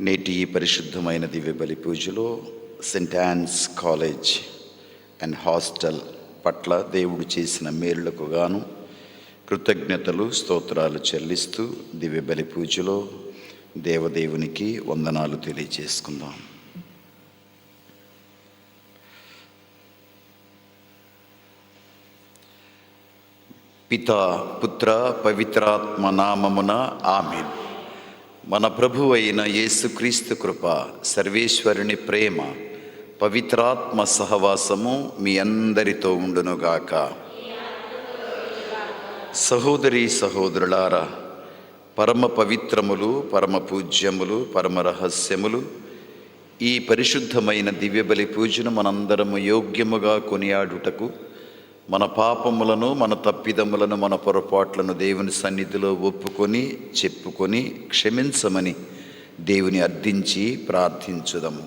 నేటి ఈ పరిశుద్ధమైన దివ్య బలి పూజలో St Ann's college and hostel పట్ల దేవుడు చేసిన మేలులకు గాను కృతజ్ఞతలు స్తోత్రాలు చెల్లిస్తూ దివ్య బలి పూజలో దేవదేవునికి వందనాలు తెలియజేసుకుందాం. పిత పుత్ర పవిత్రాత్మ నామమున ఆమెన్. మన ప్రభు అయిన యేసుక్రీస్తు కృప సర్వేశ్వరుని ప్రేమ పవిత్రాత్మ సహవాసము మీ అందరితో ఉండునుగాక. సహోదరి సహోదరులారా పరమ పవిత్రములు పరమ పూజ్యములు పరమ రహస్యములు ఈ పరిశుద్ధమైన దివ్యబలి పూజను మనందరము యోగ్యముగా కొనియాడుటకు మన పాపములను మన తప్పిదములను మన పొరపాట్లను దేవుని సన్నిధిలో ఒప్పుకొని చెప్పుకొని క్షమించమని దేవుని అర్థించి ప్రార్థించుదము.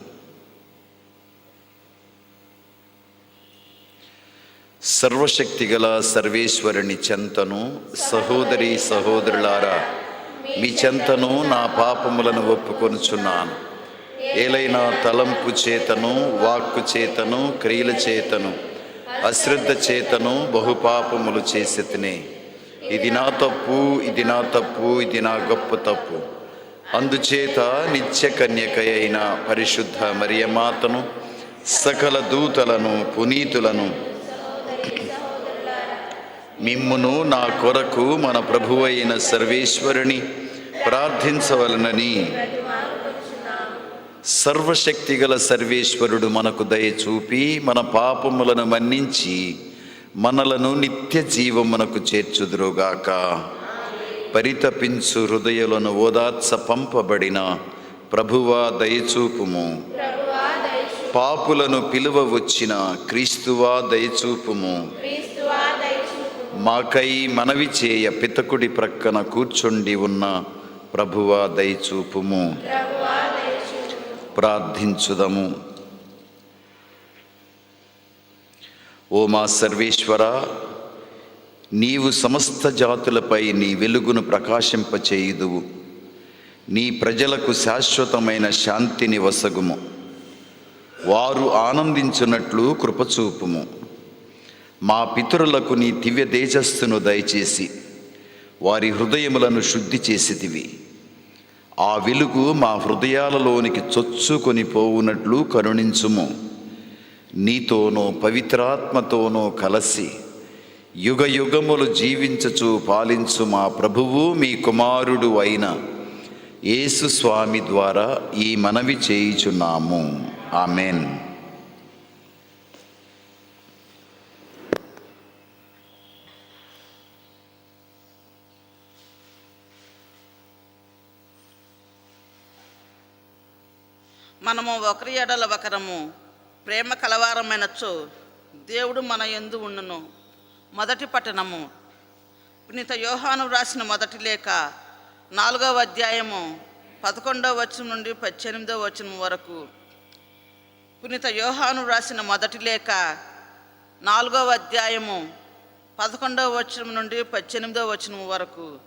సర్వశక్తిగల సర్వేశ్వరుని చెంతను సహోదరి సహోదరులారా మీ చెంతను నా పాపములను ఒప్పుకొనుచున్నాను. ఏలైనా తలంపు చేతను వాక్కు చేతను క్రియల చేతను అశ్రద్ధ చేతను బహుపాపములు చేసి తినే ఇది నా తప్పు ఇది నా తప్పు ఇది నా గొప్ప తప్పు. అందుచేత నిత్య కన్యక అయిన పరిశుద్ధ మరియమాతను సకల దూతలను పునీతులను మిమ్మును నా కొరకు మన ప్రభువైన సర్వేశ్వరుని ప్రార్థించవలనని సర్వశక్తిగల సర్వేశ్వరుడు మనకు దయ చూపి మన పాపములను మన్నించి మనలను నిత్య జీవమునకు చేర్చుదురుగాక. పరితపించు హృదయులను ఓదార్చ పంపబడిన ప్రభువా దయచూపుము పాపులను పిలువ వచ్చిన క్రీస్తువా దయచూపుము మాకై మనవి చేయ పితకుడి ప్రక్కన కూర్చుండి ఉన్న ప్రభువా దయచూపుము ప్రార్థించుదము. ఓ మా సర్వేశ్వర నీవు సమస్త జాతులపై నీ వెలుగును ప్రకాశింపచేయుదువు. నీ ప్రజలకు శాశ్వతమైన శాంతిని వసగుము వారు ఆనందించున్నట్లు కృపచూపుము. మా పితరులకు నీ దివ్య తేజస్సును దయచేసి వారి హృదయములను శుద్ధి చేసితివి. ఆ వెలుగు మా హృదయాలలోనికి చొచ్చుకొని పోవునట్లు కరుణించుము. నీతోనో పవిత్రాత్మతోనో కలసి యుగ యుగములు జీవించచు పాలించు మా ప్రభువు మీ కుమారుడు అయిన యేసు స్వామి ద్వారా ఈ మనవి చేయుచున్నాము. ఆమెన్. మనము ఒకరి ఎడల ఒకరము ప్రేమ కలవారమైనచో దేవుడు మన ఎందు ఉండును. మొదటి పట్టణము. పునీత యోహాను రాసిన మొదటి లేఖ నాలుగవ అధ్యాయము పదకొండవ వచనం నుండి పద్దెనిమిదవ వచనం వరకు. పునీత యోహాను రాసిన మొదటి లేఖ నాలుగవ అధ్యాయము పదకొండవ వచనం నుండి పద్దెనిమిదవ వచనం వరకు.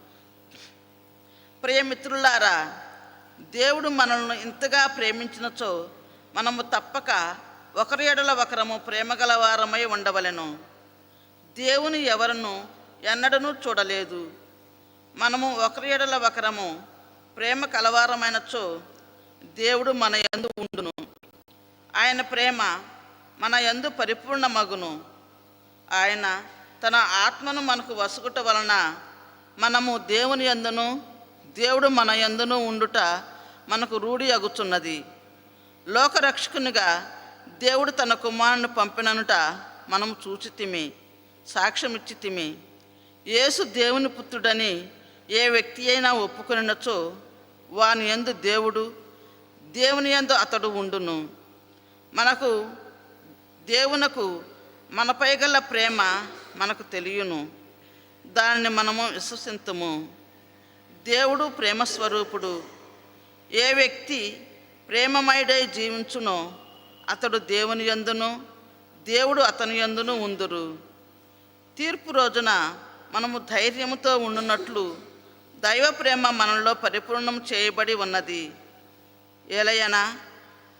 ప్రియమిత్రులారా దేవుడు మనల్ని ఇంతగా ప్రేమించినచో మనము తప్పక ఒకరి ఎడల ఒకరము ప్రేమగలవారమై ఉండవలెను. దేవుని ఎవరను ఎన్నడనూ చూడలేదు. మనము ఒకరి ఎడల ఒకరము ప్రేమ కలవారమైనచో దేవుడు మన యందు ఉండును. ఆయన ప్రేమ మన యందు పరిపూర్ణ మగును ఆయన తన ఆత్మను మనకు వసుకుట వలన మనము దేవుని ఎందును దేవుడు మన ఎందును ఉండుట మనకు రూఢి అగుచున్నది. లోకరక్షకునిగా దేవుడు తన కుమారుని పంపిననుట మనం చూచితిమి సాక్ష్యమిచ్చితిమి యేసు దేవుని పుత్రుడని ఏ వ్యక్తి అయినా ఒప్పుకొనినచో వాని ఎందు దేవుడు దేవుని యందు అతడు ఉండును. మనకు దేవునకు మనపై గల ప్రేమ మనకు తెలియను. దానిని మనము విశ్వసింతము. దేవుడు ప్రేమస్వరూపుడు ఏ వ్యక్తి ప్రేమమైడై జీవించునో అతడు దేవుని యందును దేవుడు అతని ఎందును ఉందురు. తీర్పు రోజున మనము ధైర్యముతో ఉండునట్లు దైవ ప్రేమ మనలో పరిపూర్ణం చేయబడి ఉన్నది. ఏలయనా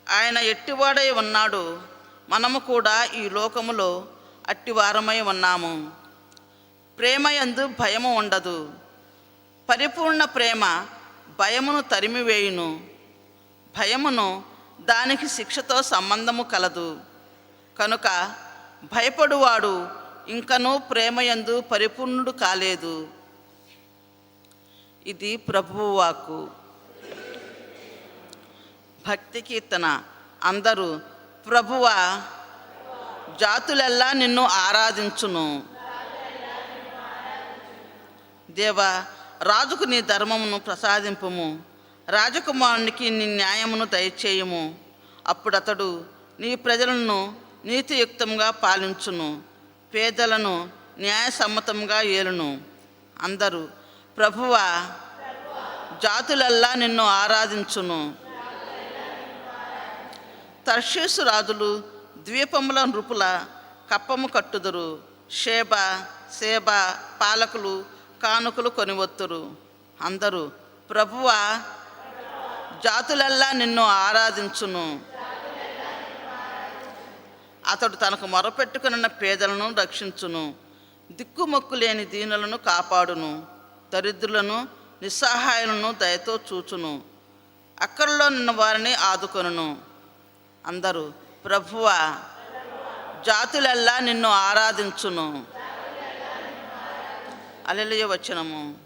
ఆయన ఎట్టివాడై ఉన్నాడు మనము కూడా ఈ లోకములో అట్టివారమై ఉన్నాము. ప్రేమ ఎందు భయము ఉండదు. పరిపూర్ణ ప్రేమ భయమును తరిమివేయును. భయమును దానికి శిక్షతో సంబంధము కలదు. కనుక భయపడువాడు ఇంకనూ ప్రేమయందు పరిపూర్ణుడు కాలేదు. ఇది ప్రభువువాకు భక్తి కీర్తన. అందరూ ప్రభువా జాతులెల్లా నిన్ను ఆరాధించును. దేవా రాజుకు నీ ధర్మమును ప్రసాదింపము. రాజకుమారునికి నీ న్యాయమును దయచేయము. అప్పుడు అతడు నీ ప్రజలను నీతియుక్తంగా పాలించును. పేదలను న్యాయసమ్మతంగా ఏలును. అందరూ ప్రభువా జాతులల్లా నిన్ను ఆరాధించును. తర్షీసు రాజులు ద్వీపముల నృపుల కప్పము కట్టుదురు. షేబ సేబ పాలకులు కానుకలు కొనివత్తురు. అందరూ ప్రభువా జాతులల్లా నిన్ను ఆరాధించును. అతడు తనకు మొరపెట్టుకున్న పేదలను రక్షించును. దిక్కుమొక్కు లేని దీనులను కాపాడును. దరిద్రులను నిస్సహాయులను దయతో చూచును. అక్కడలో నిన్న వారిని ఆదుకొనును. అందరూ ప్రభువా జాతులల్లా నిన్ను ఆరాధించును. అలెలుయ వచనము.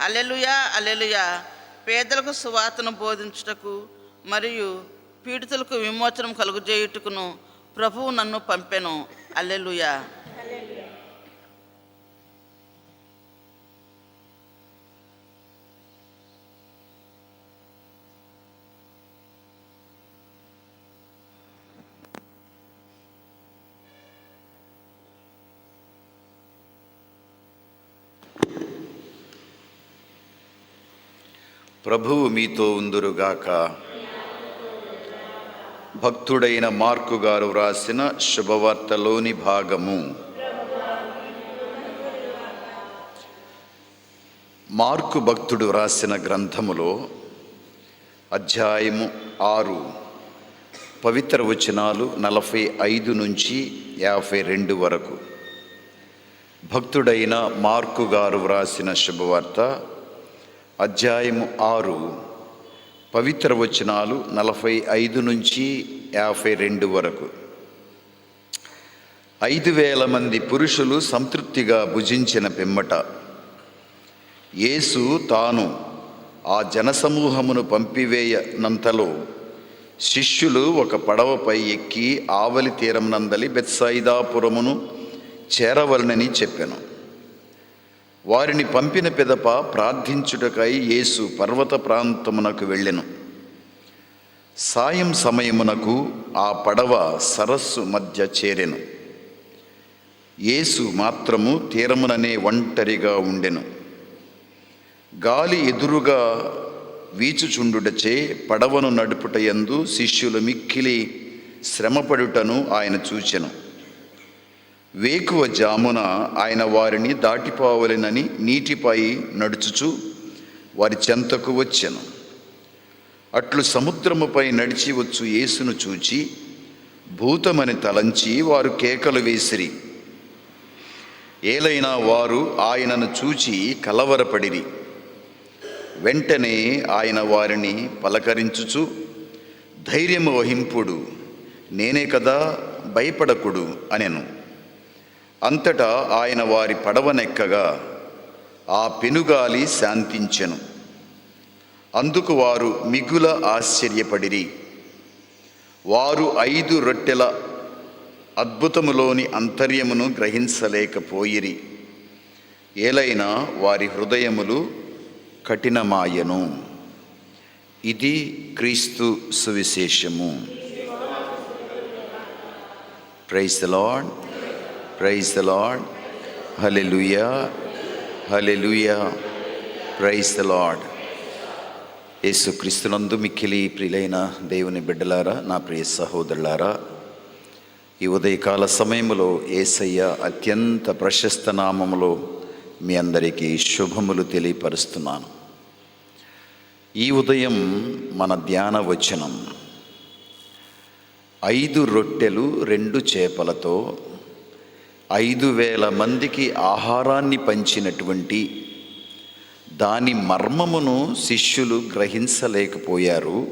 అలెలుయ అలెలుయ పేదలకు సువార్తను బోధించుటకు మరియు పీడితులకు విమోచనం కలుగజేయుటకును ప్రభువు నన్ను పంపెను. అల్లెలుయా. ప్రభువు మీతో ఉందురుగాక. భక్తుడైన మార్కు గారు వ్రాసిన శుభవార్తలోని భాగము. మార్కు భక్తుడు వ్రాసిన గ్రంథములో అధ్యాయము ఆరు పవిత్ర వచనాలు నలభై ఐదు నుంచి యాభై రెండు వరకు. భక్తుడైన మార్కు గారు వ్రాసిన శుభవార్త అధ్యాయము ఆరు పవిత్ర వచనాలు నలభై ఐదు నుంచి యాభై రెండు వరకు. ఐదు వేల మంది పురుషులు సంతృప్తిగా భుజించిన పిమ్మట యేసు తాను ఆ జనసమూహమును పంపివేయనంతలో శిష్యులు ఒక పడవపై ఎక్కి ఆవలి తీరం నందలి బెత్సైదాపురమును చేరవలనని చెప్పాను. వారిని పంపిన పిదప ప్రార్థించుటకై యేసు పర్వత ప్రాంతమునకు వెళ్ళెను. సాయం సమయమునకు ఆ పడవ సరస్సు మధ్య చేరెను. యేసు మాత్రము తీరముననే ఒంటరిగా ఉండెను. గాలి ఎదురుగా వీచుచుండుటచే పడవను నడుపుటయందు శిష్యులు మిక్కిలి శ్రమపడుటను ఆయన చూచెను. వేకువ జామున ఆయన వారిని దాటిపోవలెనని నీటిపై నడుచుచు వారి చెంతకు వచ్చెను. అట్లు సముద్రముపై నడిచి వచ్చు యేసును చూచి భూతమని తలంచి వారు కేకలు వేసిరి. ఏలైనా వారు ఆయనను చూచి కలవరపడిరి. వెంటనే ఆయన వారిని పలకరించుచు ధైర్యము వహింపుడు నేనే కదా భయపడకుడు అనెను. అంతటా ఆయన వారి పడవనెక్కగా ఆ పెనుగాలి శాంతించెను. అందుకు వారు మిగుల ఆశ్చర్యపడిరి. వారు ఐదు రొట్టెల అద్భుతములోని అంతర్యమును గ్రహించలేకపోయిరి. ఏలైనా వారి హృదయములు కఠినమాయను. ఇది క్రీస్తు సువిశేషము. Praise Lord praise the Lord hallelujah hallelujah praise the Lord Yesu క్రీస్తునందు మిక్కిలి ప్రియులైన దేవుని బిడ్డలారా నా ప్రియ సహోదరులారా ఈ ఉదయకాల సమయంలో ఏసయ్య అత్యంత ప్రశస్త నామములో మీ అందరికీ శుభములు తెలియపరుస్తున్నాను. ఈ ఉదయం మన ధ్యాన వచనం ఐదు రొట్టెలు రెండు చేపలతో ఐదు వేల మందికి ఆహారాన్ని పంచినటువంటి దాని మర్మమును శిష్యులు గ్రహించలేకపోయారు.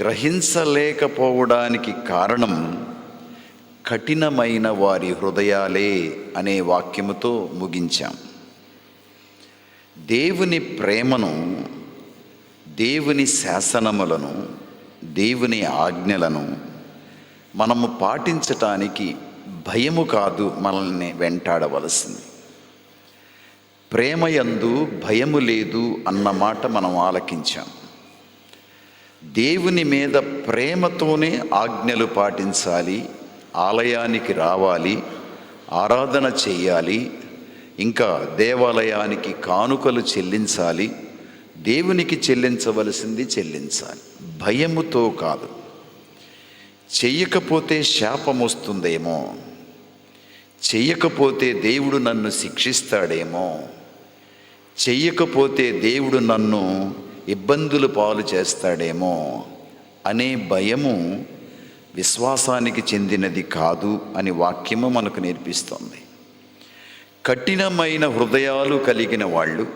గ్రహించలేకపోవడానికి కారణం కఠినమైన వారి హృదయాలే అనే వాక్యముతో ముగించాం. దేవుని ప్రేమను దేవుని శాసనములను దేవుని ఆజ్ఞలను మనము పాటించటానికి భయము కాదు మనల్ని వెంటాడవలసింది. ప్రేమయందు భయము లేదు అన్న మాట మనం ఆలకించాం. దేవుని మీద ప్రేమతోనే ఆజ్ఞలు పాటించాలి ఆలయానికి రావాలి ఆరాధన చేయాలి ఇంకా దేవాలయానికి కానుకలు చెల్లించాలి దేవునికి చెల్లించవలసింది చెల్లించాలి. భయముతో కాదు. చెయ్యకపోతే శాపం వస్తుందేమో? చెయ్యకపోతే దేవుడు నన్ను శిక్షిస్తాడేమో? చెయ్యకపోతే దేవుడు నన్ను ఇబ్బందులు పాలు చేస్తాడేమో? అనే భయము విశ్వాసానికి చెందినది కాదు అని వాక్యము మనకు నేర్పిస్తుంది. కఠినమైన హృదయాలు కలిగిన వాళ్ళు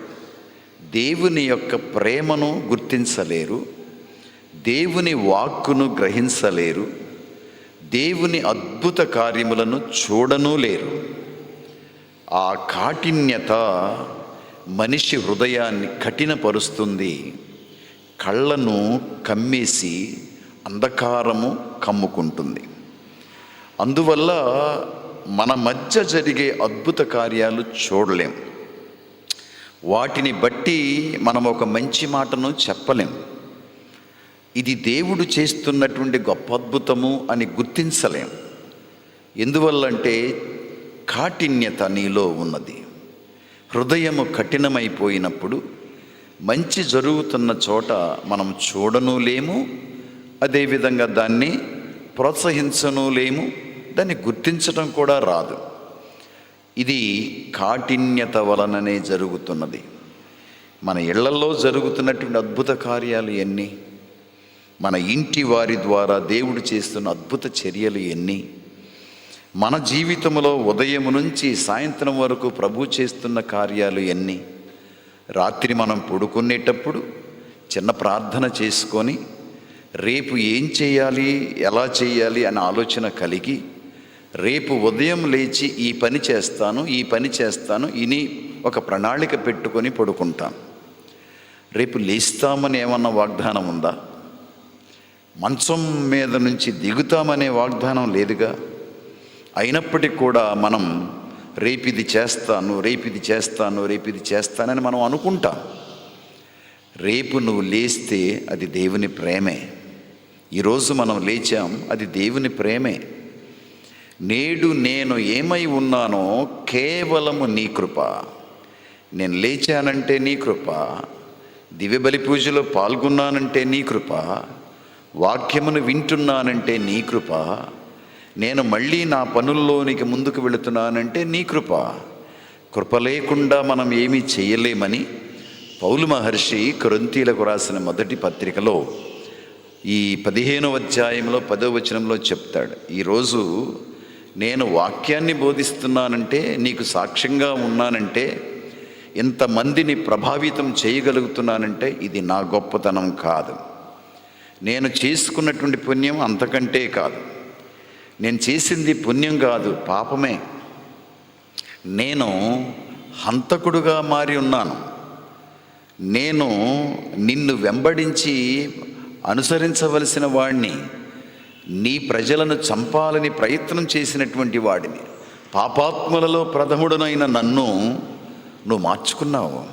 దేవుని యొక్క ప్రేమను గుర్తించలేరు. దేవుని వాక్కును గ్రహించలేరు దేవుని అద్భుత కార్యములను చూడనూ లేరు. ఆ కాఠిన్యత మనిషి హృదయాన్ని కఠినపరుస్తుంది. కళ్ళను కమ్మేసి అంధకారము కమ్ముకుంటుంది. అందువల్ల మన మధ్య జరిగే అద్భుత కార్యాలు చూడలేం. వాటిని బట్టి మనం ఒక మంచి మాటను చెప్పలేం. ఇది దేవుడు చేస్తున్నటువంటి గొప్ప అద్భుతము అని గుర్తించలేం. ఎందువల్లంటే కాఠిన్యత నీలో ఉన్నది. హృదయము కఠినమైపోయినప్పుడు మంచి జరుగుతున్న చోట మనం చూడను లేము అదేవిధంగా దాన్ని ప్రోత్సహించను లేము దాన్ని గుర్తించడం కూడా రాదు. ఇది కాఠిన్యత వలననే జరుగుతున్నది. మన ఇళ్ళలో జరుగుతున్నటువంటి అద్భుత కార్యాలు ఎన్ని? మన ఇంటి వారి ద్వారా దేవుడు చేస్తున్న అద్భుత చర్యలు ఎన్ని? మన జీవితంలో ఉదయం నుంచి సాయంత్రం వరకు ప్రభు చేస్తున్న కార్యాలు ఎన్ని? రాత్రి మనం పడుకునేటప్పుడు చిన్న ప్రార్థన చేసుకొని రేపు ఏం చేయాలి ఎలా చేయాలి అనే ఆలోచన కలిగి రేపు ఉదయం లేచి ఈ పని చేస్తాను ఈ పని చేస్తాను ఇని ఒక ప్రణాళిక పెట్టుకొని పడుకుంటాను రేపు లేస్తామని ఏమన్నా వాగ్దానం ఉందా? మంచం మీద నుంచి దిగుతామనే వాగ్దానం లేదుగా? అయినప్పటికీ కూడా మనం రేపిది చేస్తాను రేపిది చేస్తాను రేపిది చేస్తానని మనం అనుకుంటాం. రేపు నువ్వు లేస్తే అది దేవుని ప్రేమే. ఈరోజు మనం లేచాం అది దేవుని ప్రేమే. నేడు నేను ఏమై ఉన్నానో కేవలము నీ కృప. నేను లేచానంటే నీ కృప. దివ్య బలి పూజలో పాల్గొన్నానంటే నీ కృప. వాక్యమును వింటున్నానంటే నీ కృప. నేను మళ్ళీ నా పనుల్లోనికి ముందుకు వెళుతున్నానంటే నీ కృప. కృప లేకుండా మనం ఏమీ చేయలేమని పౌలు మహర్షి కొరంతీలకు రాసిన మొదటి పత్రికలో ఈ పదిహేనవ అధ్యాయంలో పదో వచనంలో చెప్తాడు. ఈరోజు నేను వాక్యాన్ని బోధిస్తున్నానంటే నీకు సాక్ష్యంగా ఉన్నానంటే ఇంతమందిని ప్రభావితం చేయగలుగుతున్నానంటే ఇది నా గొప్పతనం కాదు. నేను చేసుకున్నటువంటి పుణ్యం అంతకంటే కాదు. నేను చేసింది పుణ్యం కాదు పాపమే. నేను హంతకుడుగా మారి ఉన్నాను. నేను నిన్ను వెంబడించి అనుసరించవలసిన వాడిని నీ ప్రజలను చంపాలని ప్రయత్నం చేసినటువంటి వాడిని. పాపాత్ములలో ప్రథముడనైన నన్ను నువ్వు మార్చుకున్నావు.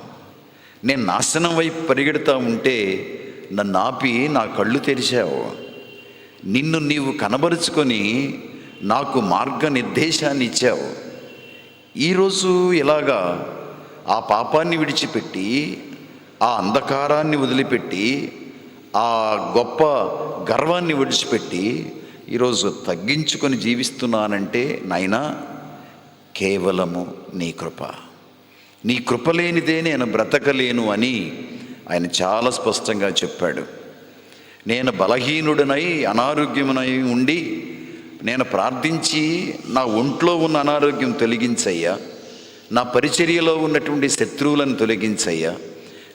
నేను నాశనం వైపు పరిగెడుతూ ఉంటే నన్ను ఆపి నా కళ్ళు తెరిచావు. నిన్ను నీవు కనబరుచుకొని నాకు మార్గనిర్దేశాన్ని ఇచ్చావు. ఈరోజు ఇలాగా ఆ పాపాన్ని విడిచిపెట్టి ఆ అంధకారాన్ని వదిలిపెట్టి ఆ గొప్ప గర్వాన్ని విడిచిపెట్టి ఈరోజు తగ్గించుకొని జీవిస్తున్నానంటే నాయనా కేవలము నీ కృప. నీ కృప లేనిదే నేను బ్రతకలేను అని ఆయన చాలా స్పష్టంగా చెప్పాడు. నేను బలహీనుడినై అనారోగ్యమునై ఉండి నేను ప్రార్థించి నా ఒంట్లో ఉన్న అనారోగ్యం తొలగించయ్యా. నా పరిచర్యలో ఉన్నటువంటి శత్రువులను తొలగించయ్యా.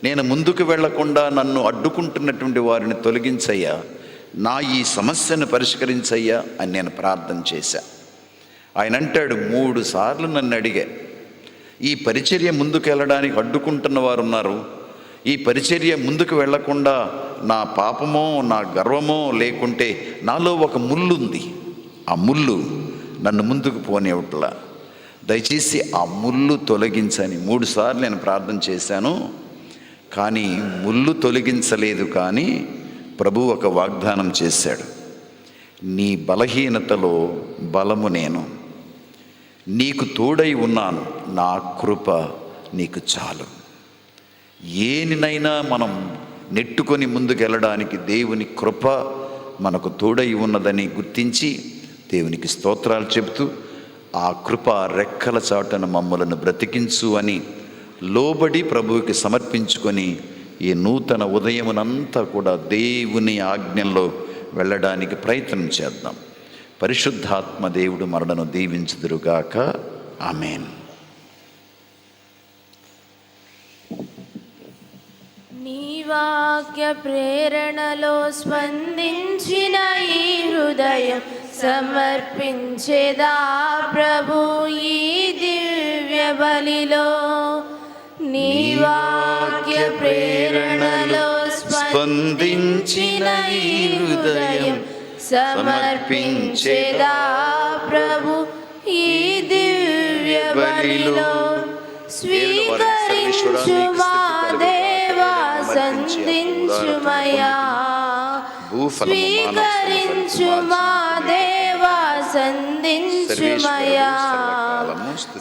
నేను ముందుకు వెళ్ళకుండా నన్ను అడ్డుకుంటున్నటువంటి వారిని తొలగించయ్యా. నా ఈ సమస్యను పరిష్కరించయ్యా అని నేను ప్రార్థన చేశా. ఆయన అంటాడు మూడు సార్లు నన్ను అడిగా ఈ పరిచర్య ముందుకు వెళ్ళడానికి అడ్డుకుంటున్న వారు ఉన్నారు ఈ పరిచర్య ముందుకు వెళ్ళకుండా నా పాపమో నా గర్వమో లేకుంటే నాలో ఒక ముళ్ళు ఉంది ఆ ముళ్ళు నన్ను ముందుకు పోనివ్వట్లా. దయచేసి ఆ ముళ్ళు తొలగించని మూడుసార్లు నేను ప్రార్థన చేశాను. కానీ ముళ్ళు తొలగించలేదు కానీ ప్రభు ఒక వాగ్దానం చేశాడు. నీ బలహీనతలో బలము నేను. నీకు తోడై ఉన్నాను. నా కృప నీకు చాలు. ఏనినైనా మనం నెట్టుకొని ముందుకెళ్ళడానికి దేవుని కృప మనకు తోడై ఉన్నదని గుర్తించి దేవునికి స్తోత్రాలు చెబుతూ ఆ కృప రెక్కల చాటున మమ్మలను బ్రతికించు అని లోబడి ప్రభువుకి సమర్పించుకొని ఈ నూతన ఉదయమునంతా కూడా దేవుని ఆజ్ఞల్లో వెళ్ళడానికి ప్రయత్నం చేద్దాం. పరిశుద్ధాత్మ దేవుడు మరణను దీవించుదురుగాక. ఆమెను నీ వాక్య ప్రేరణలో స్పందించిన ఈ హృదయం సమర్పించేదా ప్రభు ఈ దివ్య బలిలో? నీ వాక్య ప్రేరణలో స్పందించిన ఈ హృదయం సమర్పించేదా ప్రభు ఈ దివ్య బలిలో? స్వీకరించు మా దేవా సంధించుమయా స్వీకరించు మా దేవా సంధించుమయా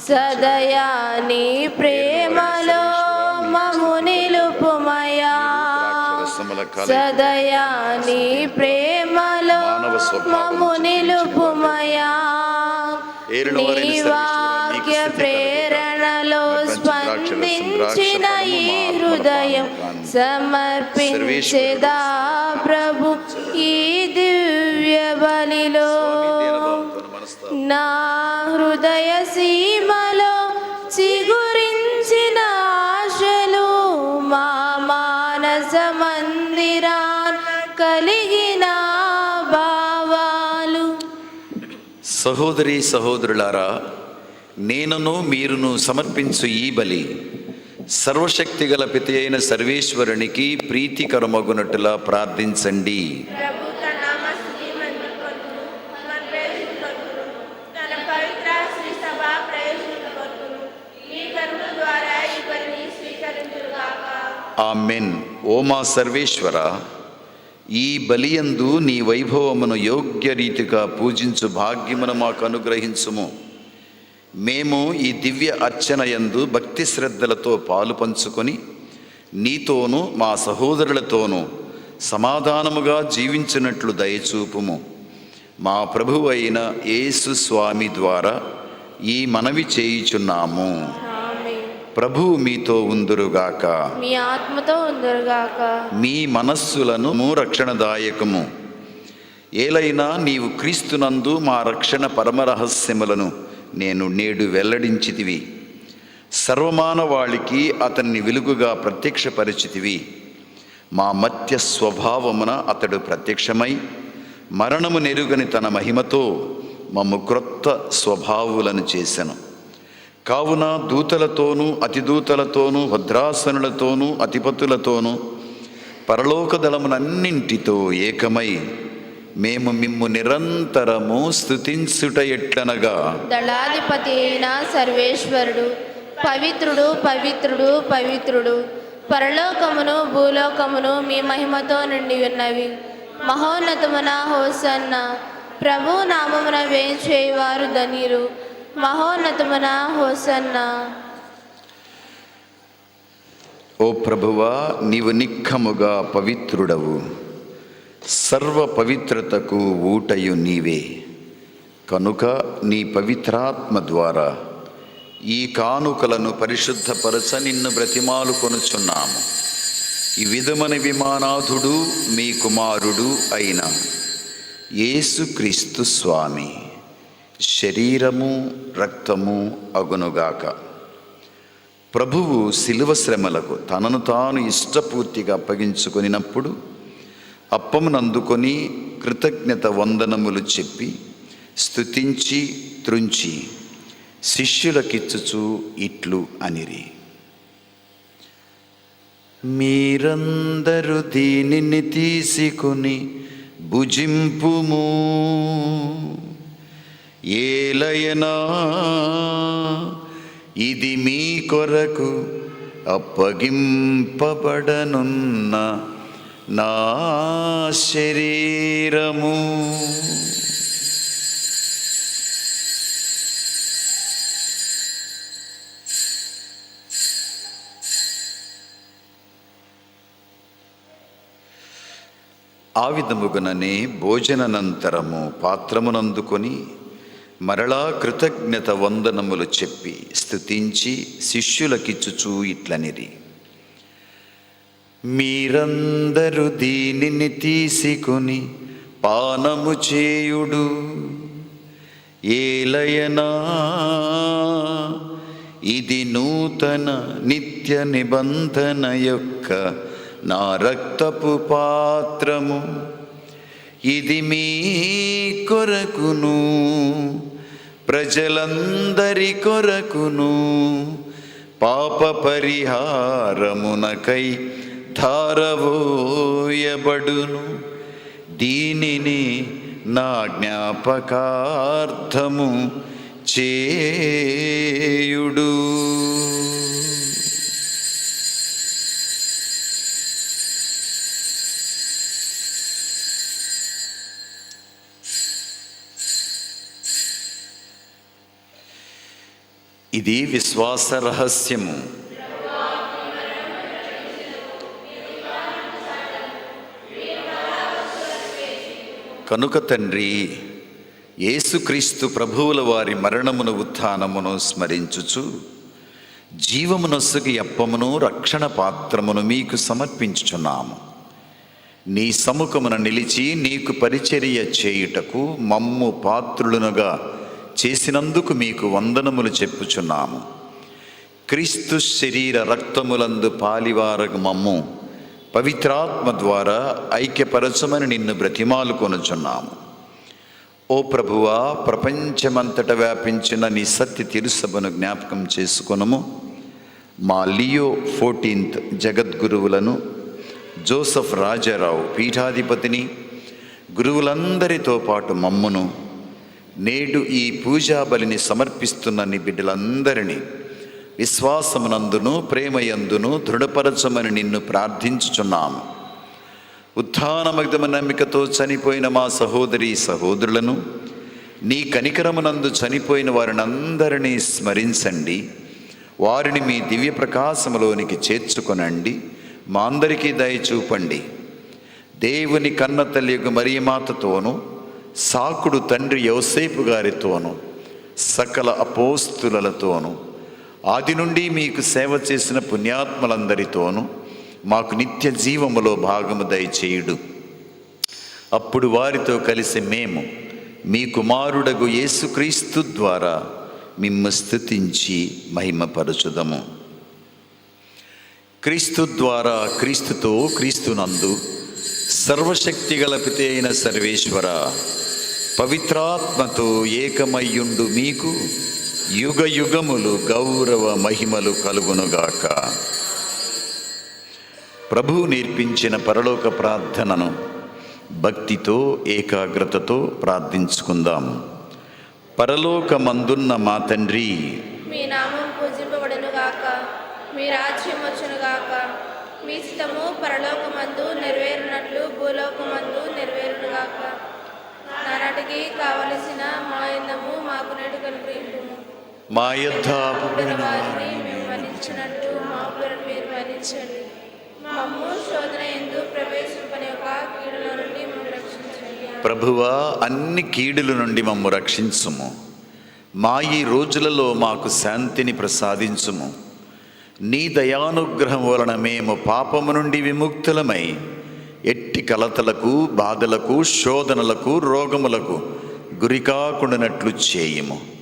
సదయా నీ ప్రేమలో మము నిలుపుమయా సదయా నీ ప్రేమలో మము నిలుపుమయా నీ వాక్య ప్రేరణలో స్పందించిన ఈ హృదయం సమర్పించేదా ప్రభు ఈ దివ్య బలిలో నా హృదయ సీమలో చిగురించిన ఆశలు మా మానస మందిరాన్ కలిగిన భావాలు. సహోదరి సహోదరులారా నేనును మీరును సమర్పించు ఈ బలి సర్వశక్తి గల పితి అయిన సర్వేశ్వరునికి ప్రీతికరమగునట్టులా ప్రార్థించండి. ఈ ఆమెన్. ఓ మా సర్వేశ్వర ఈ బలియందు నీ వైభవమును యోగ్య రీతిగా పూజించు భాగ్యమును మాకు అనుగ్రహించుము. మేము ఈ దివ్య అర్చన యందు భక్తి శ్రద్ధలతో పాలు పంచుకొని నీతోనూ మా సహోదరులతోనూ సమాధానముగా జీవించినట్లు దయచూపుము. మా ప్రభువు అయిన యేసు స్వామి ద్వారా ఈ మనవి చేయుచున్నాము. ప్రభువు మీతో ఉందురుగాక. మీ ఆత్మతో ఉందరుగాక. మీ మనస్సులను రక్షణదాయకము. ఏలైనా నీవు క్రీస్తునందు మా రక్షణ పరమరహస్యములను నేను నేడు వెల్లడించితివి. సర్వమానవాళికి అతన్ని వెలుగుగా ప్రత్యక్షపరిచితివి. మా మత్య స్వభావమున అతడు ప్రత్యక్షమై మరణము నెరుగని తన మహిమతో మమ్ము క్రొత్త స్వభావులను చేసెను. కావున దూతలతోనూ అతిదూతలతోనూ భద్రాసనులతోనూ అతిపతులతోనూ పరలోక దళమునన్నింటితో ఏకమై మేము మిమ్ము నిరంతరము స్థుతించుట ఎట్లనగా? దళాధిపతి అయిన సర్వేశ్వరుడు పవిత్రుడు పవిత్రుడు పవిత్రుడు పరలోకమును భూలోకమును మీ మహిమతో నిండి ఉన్నవి. మహోన్నతమున హోసన్న ప్రభు నామమున వేచేవారు ధనిరు మహోన్నతమున హోసన్న. ఓ ప్రభువా నీవు నిక్కముగా పవిత్రుడవు. సర్వ పవిత్రతకు ఊటయు నీవే. కనుక నీ పవిత్రాత్మ ద్వారా ఈ కానుకలను పరిశుద్ధపరచ నిన్ను బ్రతిమాలు కొనుచున్నాము. ఈ విధమని విమానాథుడు మీ కుమారుడు అయిన యేసుక్రీస్తు స్వామి. శరీరము రక్తము అగునుగాక. ప్రభువు శిలువ శ్రమలకు తనను తాను ఇష్టపూర్తిగా అప్పగించుకొనినప్పుడు అప్పమునందుకొని కృతజ్ఞత వందనములు చెప్పి స్తుతించి త్రుంచి శిష్యులకిచ్చుచు ఇట్లు అనిరి. మీరందరూ దీనిని తీసుకుని భుజింపుము. ఏలయనా ఇది మీ కొరకు అప్పగింపబడనున్న నా శరీరము. ఆ విధముగుననే భోజననంతరము పాత్రమునందుకొని మరలా కృతజ్ఞత వందనములు చెప్పి స్థుతించి శిష్యులకిచ్చుచూ ఇట్లనిరి. మీరందరూ దీనిని తీసుకొని పానము చేయుడు. ఏలయనా ఇది నూతన నిత్య నిబంధన యొక్క నా రక్తపు పాత్రము. ఇది మీ కొరకును ప్రజలందరి కొరకును పాప పరిహారమునకై ధారవోయబడును దీనిని నా జ్ఞాపకార్థము చేయుడు. ఇది విశ్వాస రహస్యము కనుక తండ్రి యేసుక్రీస్తు ప్రభువుల వారి మరణమును ఉత్థానమును స్మరించుచు జీవమునొసగి అప్పమును రక్షణ పాత్రమును మీకు సమర్పించుచున్నాము. నీ సముఖమున నిలిచి నీకు పరిచర్య చేయుటకు మమ్ము పాత్రులనుగా చేసినందుకు మీకు వందనములు చెప్పుచున్నాము. క్రీస్తు శరీర రక్తములందు పాలివారగు మమ్ము. పవిత్రాత్మ ద్వారా ఐక్యపరచమని నిన్ను బ్రతిమాలు కొనుచున్నాము ఓ ప్రభువా ప్రపంచమంతట వ్యాపించిన నీ సత్య తిరుసభను జ్ఞాపకం చేసుకొనము. మా లియో ఫోర్టీన్త్ జగద్గురువులను జోసఫ్ రాజారావు పీఠాధిపతిని గురువులందరితో పాటు మమ్మును. నేడు ఈ పూజాబలిని సమర్పిస్తున్న నీ బిడ్డలందరినీ విశ్వాసమునందును ప్రేమయందును దృఢపరచమని నిన్ను ప్రార్థించుచున్నాము ఉత్థానమగ్ధమ నమ్మికతో చనిపోయిన మా సహోదరి సహోదరులను నీ కనికరమునందు చనిపోయిన వారినందరినీ స్మరించండి. వారిని మీ దివ్య ప్రకాశములోనికి చేర్చుకొనండి. మా అందరికీ దయ చూపండి. దేవుని కన్న తల్లియగు మరియమాతతోనూ సాకుడు తండ్రి యోసేపు గారితోనూ సకల అపోస్తులతోనూ ఆది నుండి మీకు సేవ చేసిన పుణ్యాత్మలందరితోనూ మాకు నిత్య జీవములో భాగము దయచేయుడు. అప్పుడు వారితో కలిసి మేము మీ కుమారుడగు యేసుక్రీస్తు ద్వారా మిమ్ము స్థుతించి మహిమపరచుదము. క్రీస్తు ద్వారా క్రీస్తుతో క్రీస్తునందు సర్వశక్తి గలపితే అయిన సర్వేశ్వర పవిత్రాత్మతో ఏకమయ్యుండు మీకు యుగ యుగములు గౌరవ మహిమలు కలుగునుగాక. ప్రభువు నేర్పించిన పరలోక ప్రార్థనను భక్తితో ఏకాగ్రతతో ప్రార్థించుకుందాం. పరలోకమందున్న మా తండ్రి మీ నామం పూజింపబడును గాక మీ రాజ్యం వచ్చును గాక మీ స్థితము పరలోకమందు నెరవేరునట్లు భూలోకమందు నెరవేరును గాక నానాటికి కావలసిన మా ఇందము మాకు నేటి కనుగ్రహింపుము మా ప్రభువా అన్ని కీడుల నుండి మమ్ము రక్షించుము. మా ఈ రోజులలో మాకు శాంతిని ప్రసాదించుము. నీ దయానుగ్రహం వలన మేము పాపము నుండి విముక్తులమై ఎట్టి కలతలకు బాధలకు శోధనలకు రోగములకు గురికాకుండానట్లు చేయము.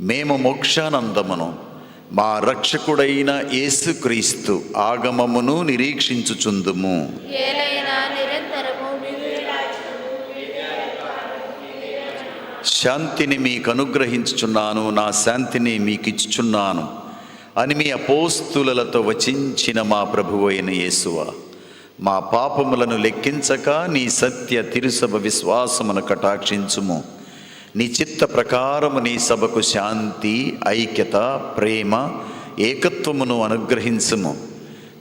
మేము మోక్షానందమును. మా రక్షకుడైన యేసుక్రీస్తు ఆగమమును నిరీక్షించుచుందుము. శాంతిని మీకు అనుగ్రహించుచున్నాను నా శాంతిని మీకు ఇచ్చుచున్నాను అని మీ అపోస్తులతో వచించిన మా ప్రభువు అయిన యేసువ. మా పాపములను లెక్కించక నీ సత్య తిరుసభ విశ్వాసమును కటాక్షించుము. నీ చిత్త ప్రకారము నీ సభకు శాంతి ఐక్యత ప్రేమ ఏకత్వమును అనుగ్రహించుము.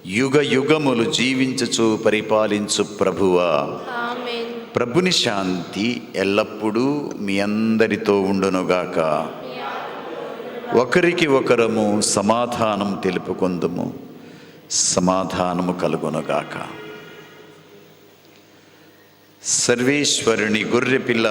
యుగ యుగములు జీవించుచు పరిపాలించు ప్రభువా. ప్రభుని శాంతి ఎల్లప్పుడూ మీ అందరితో ఉండునుగాక. ఒకరికి ఒకరము సమాధానం తెలుపుకుందుము. సమాధానము కలుగునుగాక. సర్వేశ్వరుని గొర్రెపిల్ల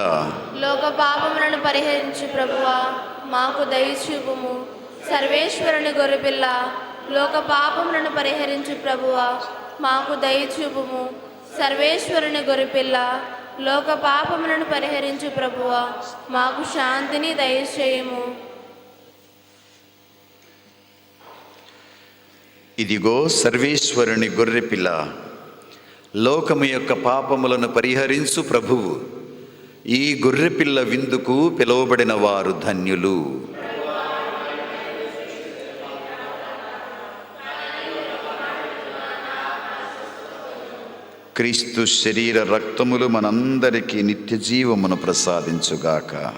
లోక పాపములను పరిహరించు ప్రభువా మాకు దయచూపుము. సర్వేశ్వరుని గొర్రెపిల్ల లోక పాపములను పరిహరించు ప్రభువా మాకు దయచూపుము. సర్వేశ్వరుని గొర్రెపిల్ల లోక పాపములను పరిహరించు ప్రభువా మాకు శాంతిని దయచేయము. ఇదిగో సర్వేశ్వరుని గొర్రెపిల్ల లోకము యొక్క పాపములను పరిహరించు ప్రభువు. ఈ గొర్రెపిల్ల విందుకు పిలువబడిన వారు ధన్యులు. క్రీస్తు శరీర రక్తములు మనందరికీ నిత్య జీవమును ప్రసాదించుగాక.